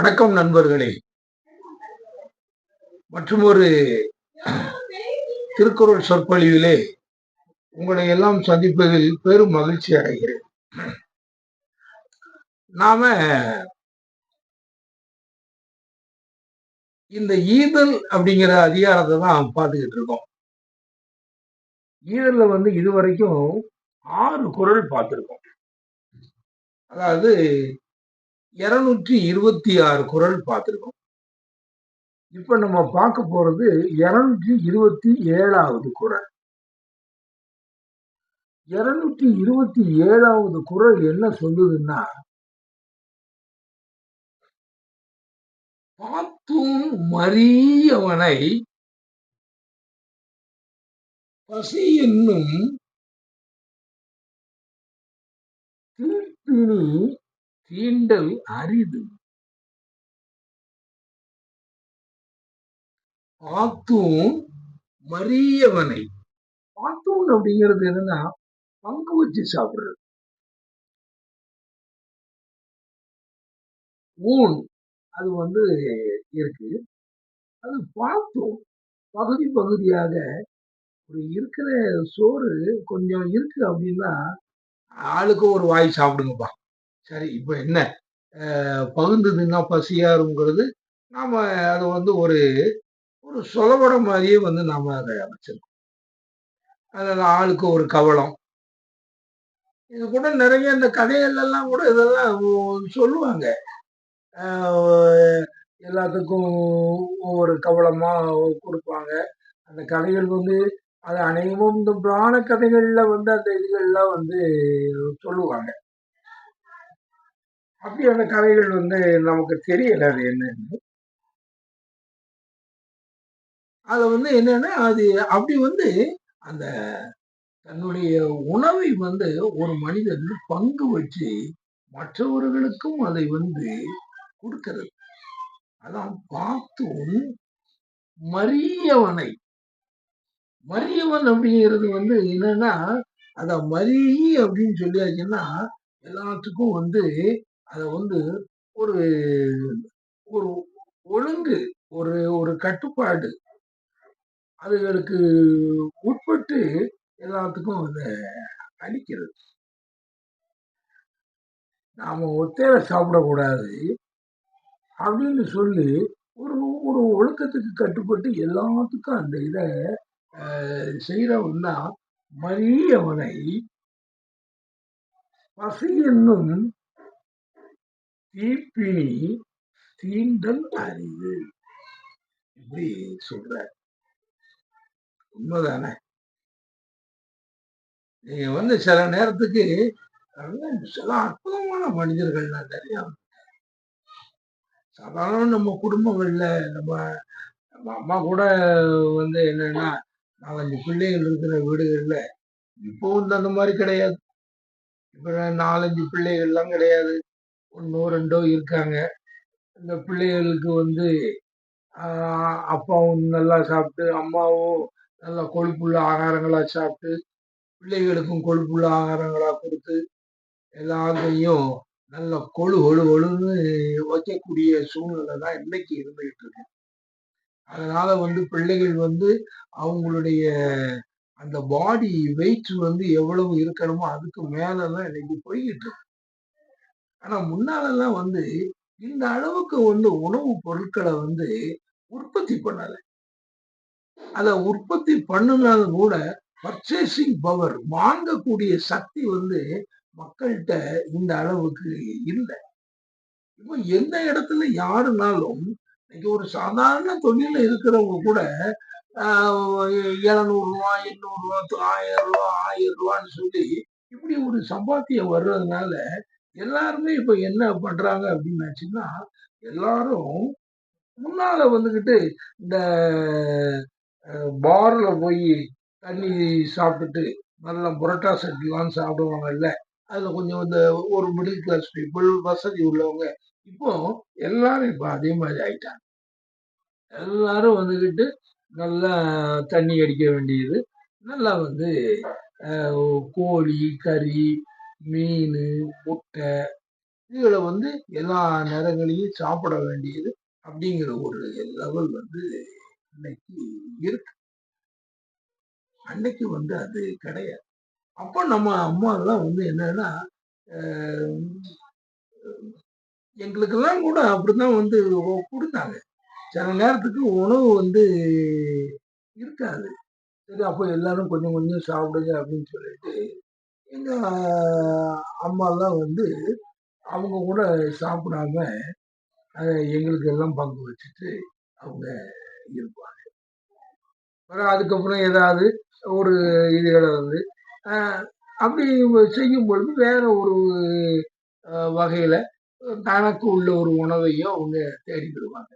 வணக்கம் நண்பர்களே. மற்றும் ஒரு திருக்குறள் சொற்பொழிவிலே உங்களை எல்லாம் சந்திப்பதில் பெரும் மகிழ்ச்சி அடைகிறேன். நாம இந்த ஈதல் அப்படிங்கிற அதிகாரத்தை தான் பார்த்துக்கிட்டு இருக்கோம். ஈதல்ல வந்து இதுவரைக்கும் ஆறு குரல் பார்த்துருக்கோம். அதாவது இருநூற்றி இருபத்தி ஆறு குரல் பார்த்துருக்கோம். இப்ப நம்ம பார்க்க போறது இருநூற்றி இருபத்தி ஏழாவது குரல். இருநூற்றி இருபத்தி ஏழாவது குரல் என்ன சொல்லுதுன்னா பார்த்தும் மரியவனை பசி என்னும் தீர்ப்பினி தீண்டல் அரிது. பாத்தூன் மரியவனை பாத்தூன் அப்படிங்கிறது என்னன்னா பங்கு வச்சு சாப்பிடுறது. ஊன் அது வந்து இருக்கு. அது பார்த்தோம் பகுதி பகுதியாக ஒரு இருக்கிற சோறு கொஞ்சம் இருக்கு அப்படின்னா ஆளுக்கு ஒரு வாய் சாப்பிடுங்கப்பா. சரி இப்போ என்ன? பகுந்ததுன்னா பசியாருங்கிறது நாம அதை வந்து ஒரு ஒரு சொலவடம் மாதிரியே வந்து நாம அதை அமைச்சிருக்கோம் அதாவது ஆளுக்கு ஒரு கவலம். இது கூட நிறைய இந்த கதைகள்லாம் கூட இதெல்லாம் சொல்லுவாங்க. எல்லாத்துக்கும் ஒவ்வொரு கவலமாக கொடுப்பாங்க. அந்த கதைகள் வந்து அது அனைவரும் இந்த புராண கதைகளில் வந்து அந்த இதுகள்லாம் வந்து சொல்லுவாங்க. அப்படியான கதைகள் வந்து நமக்கு தெரியல அது என்னன்னு. அது வந்து என்னன்னா அது அப்படி வந்து அந்த தன்னுடைய உணவை வந்து ஒரு மனிதன் பங்கு வச்சு மற்றவர்களுக்கும் அதை வந்து கொடுக்கிறது. அதான் பார்த்தும் மரியவனை மரியவன் அப்படிங்கிறது வந்து என்னன்னா அத மரிய அப்படின்னு சொல்லியாச்சுன்னா எல்லாத்துக்கும் வந்து அதை வந்து ஒரு ஒரு ஒழுங்கு ஒரு ஒரு கட்டுப்பாடு. அதுகளுக்கு உட்பட்டு எல்லாத்துக்கும் அதை அளிக்கிறது. நாம ஒத்தையில சாப்பிடக்கூடாது அப்படின்னு சொல்லி ஒரு ஒரு ஒழுக்கத்துக்கு கட்டுப்பட்டு எல்லாத்துக்கும் அந்த இதை செய்கிறவன்னா மரியவனை பசி என்னும் தீப்பிணி தீண்டல் அறிவு. இப்படி சொல்ற உண்மைதானே? நீங்க வந்து சில நேரத்துக்கு சில அற்புதமான மனிதர்கள் நிறைய சாதாரண நம்ம குடும்பங்கள்ல நம்ம நம்ம அம்மா கூட வந்து என்னன்னா நாலஞ்சு பிள்ளைகள் இருக்கிற வீடுகள்ல இப்போ வந்து அந்த மாதிரி கிடையாது. இப்ப நாலஞ்சு பிள்ளைகள்லாம் கிடையாது. ஒன்றோ ரெண்டோ இருக்காங்க. இந்த பிள்ளைகளுக்கு வந்து அப்பாவும் நல்லா சாப்பிட்டு அம்மாவும் நல்லா கொழுப்புள்ள ஆகாரங்களாக சாப்பிட்டு பிள்ளைகளுக்கும் கொழுப்புள்ள ஆகாரங்களாக கொடுத்து எல்லாத்தையும் நல்ல கொழு ஒழு ஒழுன்னு வைக்கக்கூடிய சூழ்நிலை தான் இன்னைக்கு இருந்துகிட்டு இருக்கு. அதனால வந்து பிள்ளைகள் வந்து அவங்களுடைய அந்த பாடி வெயிட் வந்து எவ்வளவு இருக்கணுமோ அதுக்கு மேலதான் இன்னைக்கு போய்கிட்டு இருக்கு. ஆனா முன்னாலெல்லாம் வந்து இந்த அளவுக்கு வந்து உணவுப் பொருட்களை வந்து உற்பத்தி பண்ணல. அத உற்பத்தி பண்ணினாலும் கூட பர்ச்சேசிங் பவர் வாங்கக்கூடிய சக்தி வந்து மக்கள்கிட்ட இந்த அளவுக்கு இல்லை. இப்போ எந்த இடத்துல யாருனாலும் இன்னைக்கு ஒரு சாதாரண தொழில இருக்கிறவங்க கூட எழுநூறு ரூபா எண்ணூறு ரூபா ஆயிரம் ரூபா ஆயிரம் ரூபான்னு சொல்லி இப்படி ஒரு சம்பாத்தியம் வர்றதுனால எல்லாருமே இப்ப என்ன பண்றாங்க அப்படின்னாச்சுன்னா எல்லாரும் முன்னால வந்துக்கிட்டு இந்த பார்ல போய் தண்ணி சாப்பிட்டுட்டு நல்ல புரோட்டா சட்லாம் சாப்பிடுவாங்கல்ல அதில் கொஞ்சம் இந்த ஒரு மிடில் கிளாஸ் பீப்புள் வசதி உள்ளவங்க இப்போ எல்லாரும் இப்போ அதே மாதிரி ஆயிட்டாங்க. எல்லாரும் வந்துக்கிட்டு நல்லா தண்ணி அடிக்க வேண்டியது நல்லா வந்து கோழி கறி மீன் முட்டை இதுகளை வந்து எல்லா நேரங்களையும் சாப்பிட வேண்டியது அப்படிங்கிற ஒரு லெவல் வந்து இன்னைக்கு இருக்கு. அன்னைக்கு வந்து அது கிடையாது. அப்போ நம்ம அம்மா எல்லாம் வந்து என்னன்னா எங்களுக்கெல்லாம் கூட அப்படிதான் வந்து கொடுத்தாங்க. சில நேரத்துக்கு உணவு வந்து இருக்காது. சரி அப்போ எல்லாரும் கொஞ்சம் கொஞ்சம் சாப்பிடுங்க அப்படின்னு சொல்லிட்டு எங்கள் அம்மா வந்து அவங்க கூட சாப்பிடாம எங்களுக்கு எல்லாம் பங்கு வச்சுட்டு அவங்க இருப்பாங்க. அப்புறம் அதுக்கப்புறம் ஏதாவது ஒரு இதுகளை வந்து அப்படி செய்யும் பொழுது வேற ஒரு வகையில் வகையில தனக்கு உள்ள ஒரு உணவையும் அவங்க தேடிக்கிடுவாங்க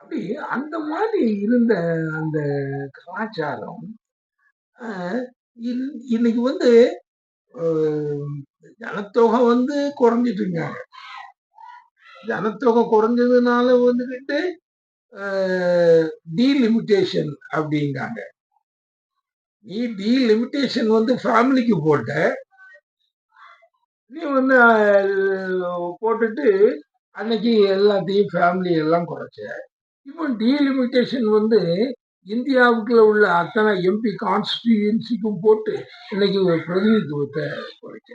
அப்படி அந்த மாதிரி இருந்த அந்த கலாச்சாரம் இன்னைக்கு வந்து ஜனத்தொகை வந்து குறைஞ்சிட்டுங்க. ஜனத்தொகை குறைஞ்சதுனால வந்துகிட்டு டீலிமிட்டேஷன் அப்படிங்காங்க. நீ டீலிமிட்டேஷன் வந்து ஃபேமிலிக்கு போட்ட நீ வந்து போட்டுட்டு அன்னைக்கு எல்லாத்தையும் ஃபேமிலி எல்லாம் குறைச்ச. இப்போ டீலிமிட்டேஷன் வந்து இந்தியாவுக்குள்ள உள்ள அத்தனை எம்பி கான்ஸ்டிடியூன்சிக்கும் போட்டு இன்னைக்கு ஒரு பிரதிநிதித்துவத்தை குறைக்க.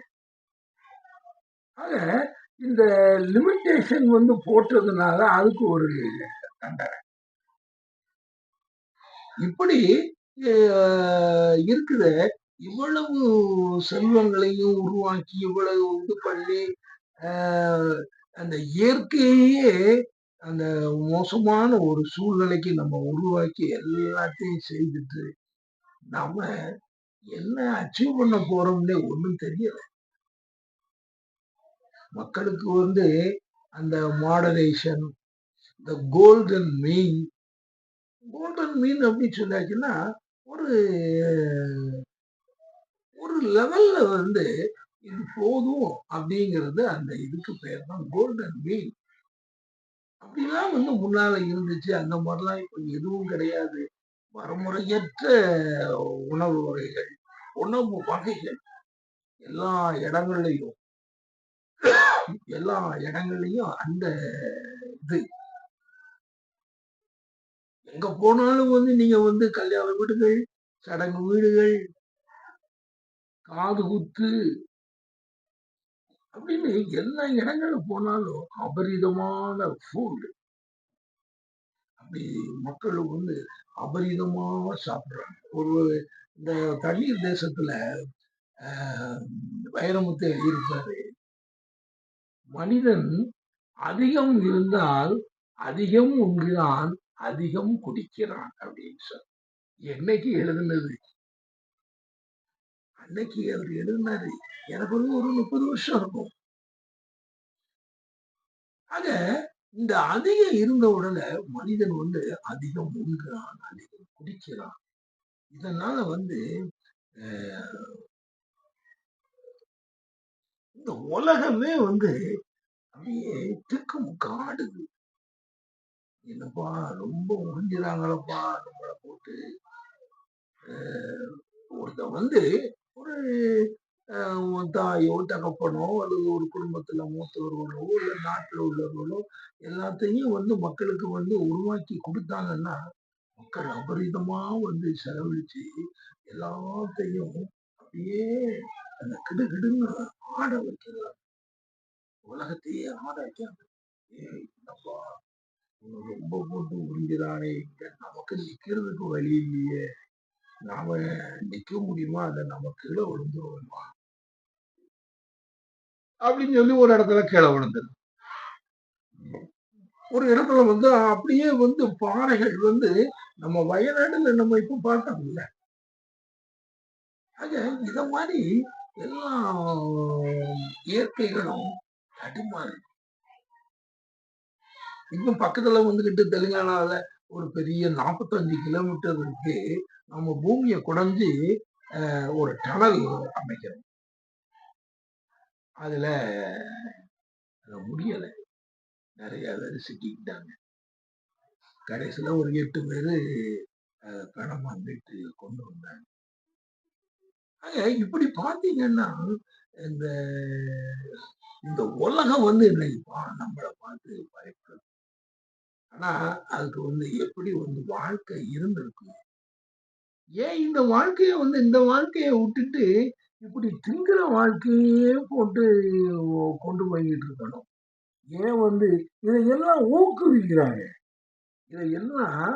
ஆக இந்த லிமிட்டேஷன் வந்து போட்டதுனால அதுக்கு ஒரு தண்டனை. இப்படி இருக்குது. இவ்வளவு செல்வங்களையும் உருவாக்கி இவ்வளவு இது பண்ணி அந்த இயற்கையே அந்த மோசமான ஒரு சூழ்நிலைக்கு நம்ம உருவாக்கி எல்லாத்தையும் செய்துட்டு நாம என்ன அச்சீவ் பண்ண போறோம்னே ஒண்ணும் தெரியல. மக்களுக்கு வந்து அந்த மாடரேஷன் இந்த கோல்டன் மீன் கோல்டன் மீன் அப்படின்னு சொன்னாச்சுன்னா ஒரு ஒரு லெவல்ல வந்து இது போதும் அப்படிங்கிறது அந்த இதுக்கு பேர் தான் கோல்டன் மீன் அப்படிலாம் வந்து முன்னால இருந்துச்சு. அந்த மாதிரிலாம் இப்ப எதுவும் கிடையாது. வரமுறையற்ற உணவு வகைகள் உணவு வகைகள் எல்லா இடங்கள்லையும் எல்லா இடங்கள்லையும் அந்த இது. எங்க போனாலும் வந்து நீங்க வந்து கல்யாண வீடுகள் சடங்கு வீடுகள் காது குத்து அப்படின்னு எல்லா இடங்கள்ல போனாலும் அபரிதமான ஃபுட் அப்படி மக்கள் வந்து அபரிதமா சாப்பிடுறாங்க. ஒரு இந்த தண்ணீர் தேசத்துல வைரமுத்து எழுதியிருப்பாரு மனிதன் அதிகம் இருந்தால் அதிகம் உண்கிறான் அதிகம் குடிக்கிறான் அப்படின்னு சொல்லி என்னைக்கு எழுதுனது? அன்னைக்கு அவர் எழுதினாரு. எனக்கு வந்து ஒரு முப்பது வருஷம் இருக்கும். ஆக இந்த அதிகம் இருந்த உடனே மனிதன் வந்து அதிகம் உண்கிறான் அதிகம் குடிக்கிறான். இதனால வந்து இந்த உலகமே வந்து அப்படியே திக்கும் காடுது என்னப்பா ரொம்ப உறிஞ்சுறாங்களப்பா நம்மளை போட்டு. ஒருத்த ஒருத்தன் வந்து ஒரு அஹ், தாயோ தகப்பனோ அல்லது ஒரு குடும்பத்துல மூத்தவர்களோ இல்ல நாட்டில் உள்ளவர்களோ எல்லாத்தையும் வந்து மக்களுக்கு வந்து உருவாக்கி கொடுத்தாங்கன்னா மக்கள் அபரிதமா வந்து செலவழிச்சு எல்லாத்தையும் அப்படியே அந்த கிடுகிடுன்னு ஆட வைக்கிறாங்க. உலகத்தையே ஆட வைக்கிறாங்க. ஏய் என்னப்பா ரொம்ப போட்டு உறிஞ்சுதானே இங்க நமக்கு நிக்கிறதுக்கு வழி இல்லையே. நாம நிக்க முடியுமா? அதை நம்ம கீழே விழுந்துருவோமா அப்படின்னு சொல்லி ஒரு இடத்துல கீழே விழுந்துரு ஒரு இடத்துல வந்து அப்படியே வந்து பாறைகள் வந்து நம்ம வயநாடுல நம்ம இப்ப பார்த்தோம்ல. ஆக இத மாதிரி எல்லா இயற்கைகளும் தடுமாறு. இப்ப பக்கத்துல வந்துகிட்டு தெலுங்கானால ஒரு பெரிய நாற்பத்தஞ்சு கிலோமீட்டர் இருக்கு. நம்ம பூமியை குடைஞ்சி ஒரு டனல் அமைக்கிறோம். அதுல அது முடியல. நிறைய பேர் சிக்கிக்கிட்டாங்க. கடைசியில ஒரு எட்டு பேரு அஹ், பணம் கொண்டு வந்தாங்க. இப்படி பாத்தீங்கன்னா இந்த இந்த உலகம் வந்து இன்னைக்கு நம்மளை பார்த்து பயப்படுது. ஆனா அதுக்கு வந்து எப்படி வந்து வாழ்க்கை இருந்திருக்கு? ஏன் இந்த வாழ்க்கைய வந்து இந்த வாழ்க்கைய விட்டுட்டு இப்படி திங்கிற வாழ்க்கையே போட்டு கொண்டு போய்கிட்டு இருக்கணும்? ஏன் வந்து இதையெல்லாம் ஊக்குவிக்கிறாங்க? இதையெல்லாம்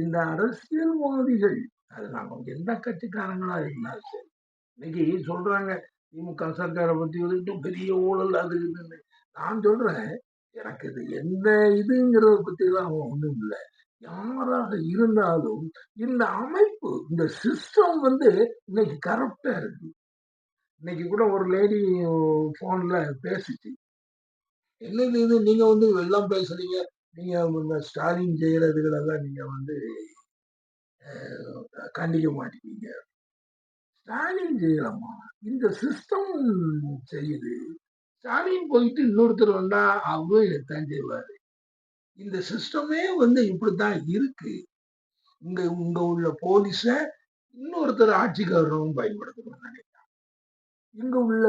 இந்த அரசியல்வாதிகள் அது நாங்கள் எந்த கட்சிக்காரங்களா இருந்தாலும் சரி இன்னைக்கு சொல்றாங்க திமுக சர்க்காரை பத்தி வந்துட்டு பெரிய ஊழல் அது இதுன்னு. நான் சொல்றேன் எனக்கு இது எந்த இதுங்கிறத பத்தி எல்லாம் ஒண்ணும் இல்லை. யாராக இருந்தாலும் இந்த அமைப்பு இந்த சிஸ்டம் வந்து இன்னைக்கு கரெக்டா இருக்கு. இன்னைக்கு கூட ஒரு லேடி போன்ல பேசிச்சு. என்னது இது? நீங்க வந்து எல்லாம் பேசுறீங்க. நீங்க இந்த ஸ்டாலின் செய்யறதுகளெல்லாம் நீங்க வந்து கண்டிக்க மாட்டேங்க. ஸ்டாலின் செய்யலாமா இந்த சிஸ்டம் செய்யுது. ஸ்டாலின் போயிட்டு இன்னொருத்தர் வந்தா அவரும் இதைத்தான் செய்வாரு. இந்த சிஸ்டமே வந்து இப்படித்தான் இருக்கு. இங்க இங்க உள்ள போலீஸ இன்னொருத்தர் ஆட்சிக்காரரும் பயன்படுத்தணும்னு நினைக்கிறான் இங்க உள்ள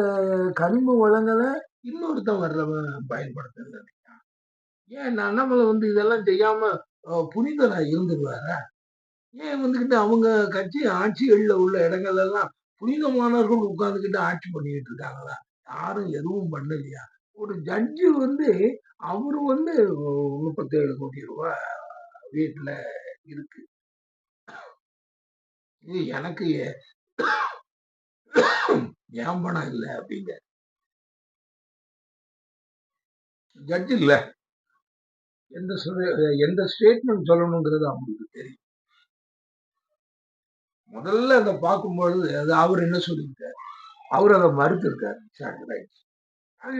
கனிம வளங்களை இன்னொருத்தன் வர்றவன் பயன்படுத்தணும்னு நினைக்கிறான் ஏன் அண்ணாமலை வந்து இதெல்லாம் செய்யாம புனிதரா இருந்துருவாரா? ஏன் வந்துகிட்டு அவங்க கட்சி ஆட்சிகள்ல உள்ள இடங்கள் எல்லாம் புனிதமானவர்கள் உட்கார்ந்துகிட்டு ஆட்சி பண்ணிட்டு இருக்காங்களா? யாரும் எதுவும் பண்ணலையா? ஒரு ஜட்ஜு வந்து அவரு வந்து முப்பத்தேழு கோடி ரூபாய் வீட்டுல இருக்கு. இது எனக்கு ஏன் பணம் இல்லை அப்படிங்க. ஜட்ஜ் இல்லை. எந்த எந்த ஸ்டேட்மெண்ட் சொல்லணுங்கிறது அவங்களுக்கு தெரியும். முதல்ல அதை பார்க்கும்பொழுது அது அவர் என்ன சொல்லியிருக்காரு? அவர் அதை மறுத்திருக்காரு. சரி. ஆக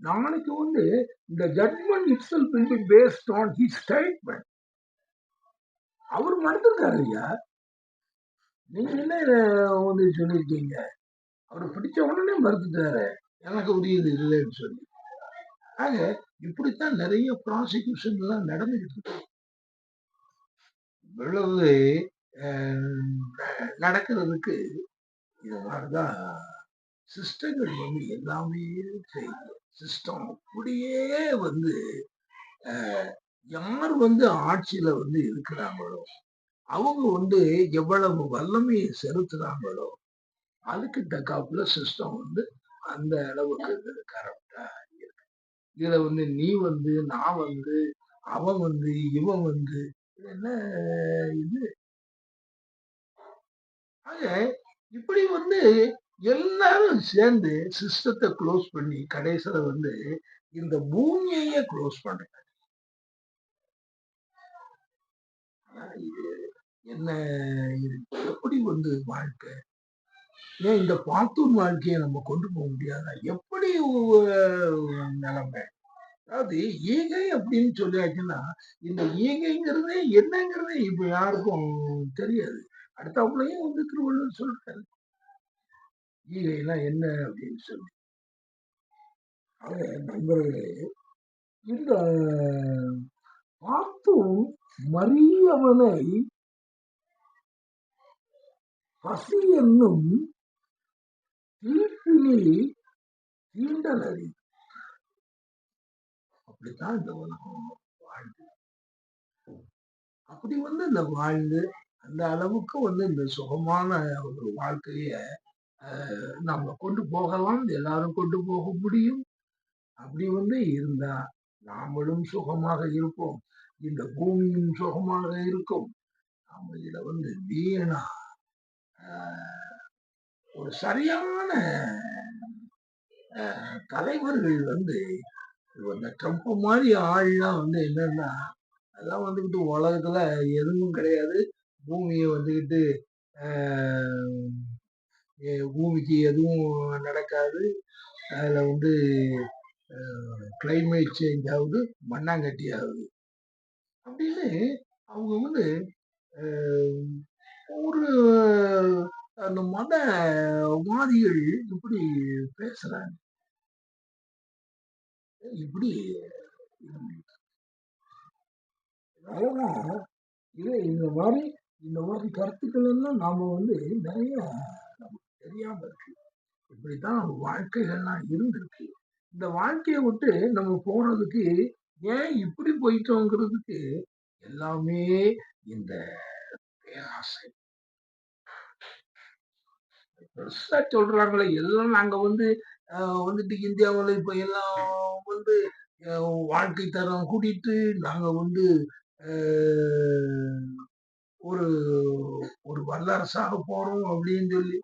நாளைக்கு வந்து இந்த judgment it shall will be based on he statement அவர் மறுத்திருக்காரு ஐயா. நீங்க என்ன வந்து சொல்லியிருக்கீங்க? அவர் பிடிச்ச உடனே மறுத்துட்டாரு எனக்கு உரியது இல்லைன்னு சொல்லி. ஆக இப்படித்தான் நிறைய ப்ராசிக்யூஷன் எல்லாம் நடந்துகிட்டு இருக்கு. இவ்வளவு அஹ், நடக்கிறதுக்கு இது மாதிரிதான் சிஸ்டங்கள் வந்து எல்லாமே செய்யுது சிஸ்டம் அப்படியே வந்து யார் வந்து ஆட்சியில வந்து இருக்கிறாங்களோ அவங்க வந்து எவ்வளவு வல்லமையை செலுத்துறாங்களோ அதுக்கு தக்காப்புல சிஸ்டம் வந்து அந்த அளவுக்கு கரெக்டா இருக்கு. இதுல வந்து நீ வந்து நான் வந்து அவன் வந்து இவன் வந்து என்ன இது? ஆக இப்படி வந்து எல்லாரும் சேர்ந்து சிஸ்டத்தை க்ளோஸ் பண்ணி கடைசியில வந்து இந்த பூமியையே க்ளோஸ் பண்றாங்க. இது என்ன இது எப்படி வந்து வாழ்க்கை? ஏன் இந்த பாத்தூர் வாழ்க்கையை நம்ம கொண்டு போக முடியாதா? எப்படி ஒரு நிலைமை? அதாவது ஈகை அப்படின்னு சொல்லியாச்சுன்னா இந்த ஈகைங்கிறதே என்னங்கிறதே இப்ப யாருக்கும் தெரியாது. அடுத்தவங்களையும் வந்து திருவள்ளுவர் சொல்றாரு. ஈகைனா என்ன அப்படின்னு சொல்லி. ஆக நண்பர்களே இந்த பார்த்தும் மரியவனை பசி என்னும் தீப்பிலே தீண்டலறி. அப்படித்தான் இந்த உலகம் வாழ்ந்து. அப்படி வந்து இந்த வாழ்ந்து அந்த அளவுக்கு வந்து இந்த சுகமான ஒரு வாழ்க்கைய நம்ம கொண்டு போகலாம் எல்லாரும் கொண்டு போக முடியும். அப்படி வந்து இருந்தா நாமளும் சுகமாக இருப்போம். இந்த பூமியும் சுகமாக இருக்கும். நாம இதுல வந்து வீணா ஒரு சரியான தலைவர்கள் வந்து இந்த ட்ரம்ப் மாதிரி ஆள்லாம் வந்து என்னன்னா அதெல்லாம் வந்துக்கிட்டு உலகத்துல எதுவும் கிடையாது. பூமியை வந்துக்கிட்டு ஆஹ், பூமிக்கு எதுவும் நடக்காது. அதில் வந்து கிளைமேட் சேஞ்ச் ஆகுது மண்ணாங்கட்டி ஆகுது. அப்படின்னு அவங்க வந்து ஒரு அந்த மதவாதிகள் இப்படி பேசுறாங்க. இப்படி அதெல்லாம் இது இந்த மாதிரி இந்த மாதிரி கருத்துக்கள் எல்லாம் நாம வந்து நிறைய தெரியாம இருக்கு. இப்படித்தான் வாழ்க்கைகள்லாம் இருந்திருக்கு. இந்த வாழ்க்கையை விட்டு நம்ம போறதுக்கு ஏன் இப்படி போயிட்டோங்கிறதுக்கு எல்லாமே இந்த பேராசை. பெருசா சொல்றாங்களே எல்லாம் நாங்க வந்து வந்துட்டு இந்தியாவுல இப்ப எல்லாம் வந்து வாழ்க்கை தரம் கூட்டிட்டு நாங்க வந்து ஒரு ஒரு வல்லரசாக போறோம் அப்படின்னு சொல்லி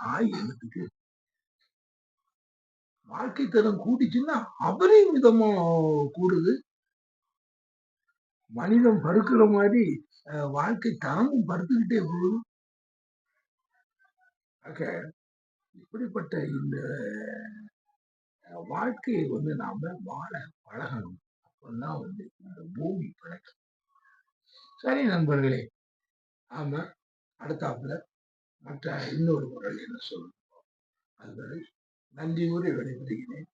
ஆய் எழுத்துக்கு வாழ்க்கை தரம் கூட்டிச்சுன்னா அபரிமிதமா கூடுது. மனிதன் பருக்கிற மாதிரி வாழ்க்கை தரமும் பருத்துக்கிட்டே போகுது. ஆக இப்படிப்பட்ட இந்த வாழ்க்கையை வந்து நாம வாழ பழகணும். அப்பதான் வந்து இந்த பூமி பிழைக்கும் சரி நண்பர்களே ஆமா அடுத்தாப்புல மற்ற இன்னொரு குரல் என்ன சொல்லணும் அதுவரை நன்றி கூறி விடைபெறுகிறேன்.